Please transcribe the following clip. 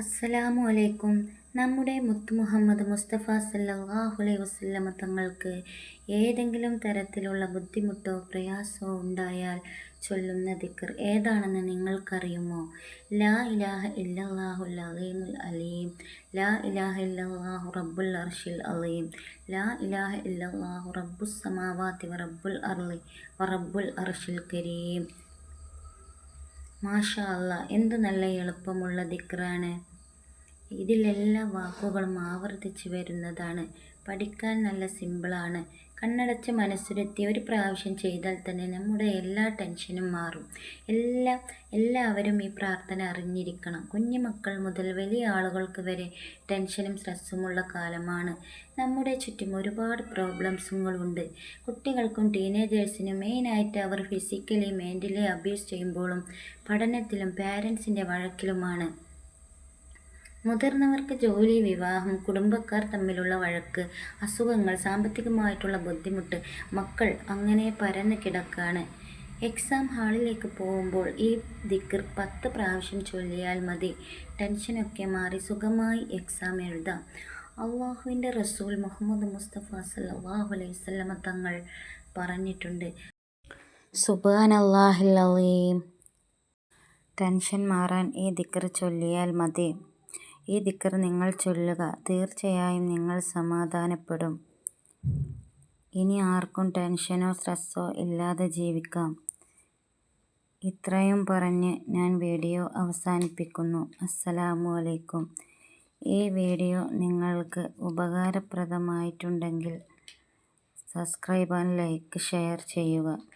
അസ്സലാമു അലൈക്കും നമ്മുടെ മുത്ത് മുഹമ്മദ് മുസ്തഫ സല്ലല്ലാഹു അലൈഹി വസല്ലമ തങ്ങൾക്ക് ഏതെങ്കിലും തരത്തിലുള്ള ബുദ്ധിമുട്ടോ പ്രയാസമോ ഉണ്ടായാൽ ചൊല്ലുന്ന ദിക്കർ ഏതാണെന്ന് നിങ്ങൾക്കറിയുമോ? ലാ ഇലാഹ ഇല്ലല്ലാഹുൽ അലീമുൽ അലീം. ലാ ഇലാഹ ഇല്ലല്ലാഹു റബ്ബുൽ അർഷിൽ അലീം. ലാ ഇലാഹ ഇല്ലല്ലാഹു റബ്ബുസ് സമാവാതി വ റബ്ബുൽ അർളി വ റബ്ബുൽ അർശിൽ കരീം. മാഷാ അല്ലാ എന്ത് നല്ല എളുപ്പമുള്ള ദിക്റാണ്. ഇതിലെല്ലാ വാക്കുകളും ആവർത്തിച്ച് വരുന്നതാണ്. പഠിക്കാൻ നല്ല സിമ്പിളാണ്. കണ്ണടച്ച് മനസ്സിലെത്തി ഒരു പ്രാവശ്യം ചെയ്താൽ തന്നെ നമ്മുടെ എല്ലാ ടെൻഷനും മാറും. എല്ലാ എല്ലാവരും ഈ പ്രാർത്ഥന അറിഞ്ഞിരിക്കണം. കുഞ്ഞുമക്കൾ മുതൽ വലിയ ആളുകൾക്ക് വരെ ടെൻഷനും സ്ട്രെസ്സുമുള്ള കാലമാണ്. നമ്മുടെ ചുറ്റും ഒരുപാട് പ്രോബ്ലംസുകളുണ്ട്. കുട്ടികൾക്കും ടീനേജേഴ്സിനും മെയിനായിട്ട് അവർ ഫിസിക്കലി മെന്റലി അബ്യൂസ് ചെയ്യുമ്പോഴും പഠനത്തിലും പാരൻസിന്റെ വഴക്കിലുമാണ്. മുതിർന്നവർക്ക് ജോലി വിവാഹം കുടുംബക്കാർ തമ്മിലുള്ള വഴക്ക് അസുഖങ്ങൾ സാമ്പത്തികമായിട്ടുള്ള ബുദ്ധിമുട്ട് മക്കൾ അങ്ങനെ പരന്ന് കിടക്കാണ്. എക്സാം ഹാളിലേക്ക് പോകുമ്പോൾ ഈ ദിക്കർ പത്ത് പ്രാവശ്യം ചൊല്ലിയാൽ മതി. ടെൻഷനൊക്കെ മാറി സുഖമായി എക്സാം എഴുതാം. അള്ളാഹുവിന്റെ റസൂൽ മുഹമ്മദ് മുസ്തഫ സല്ലാഹു അലൈഹി സ്വലമ തങ്ങൾ പറഞ്ഞിട്ടുണ്ട്. സുബാൻ അള്ളാഹുല്ലീം ടെൻഷൻ മാറാൻ ഈ ദിക്കർ ചൊല്ലിയാൽ മതി. ഈ ദിക്കർ നിങ്ങൾ ചൊല്ലുക. തീർച്ചയായും നിങ്ങൾ സമാധാനപ്പെടും. ഇനി ആർക്കും ടെൻഷനോ സ്ട്രെസ്സോ ഇല്ലാതെ ജീവിക്കാം. ഇത്രയും പറഞ്ഞ് ഞാൻ വീഡിയോ അവസാനിപ്പിക്കുന്നു. അസ്സലാമു അലൈക്കും. ഈ വീഡിയോ നിങ്ങൾക്ക് ഉപകാരപ്രദമായിട്ടുണ്ടെങ്കിൽ സബ്സ്ക്രൈബ് ആൻഡ് ലൈക്ക് ഷെയർ ചെയ്യുക.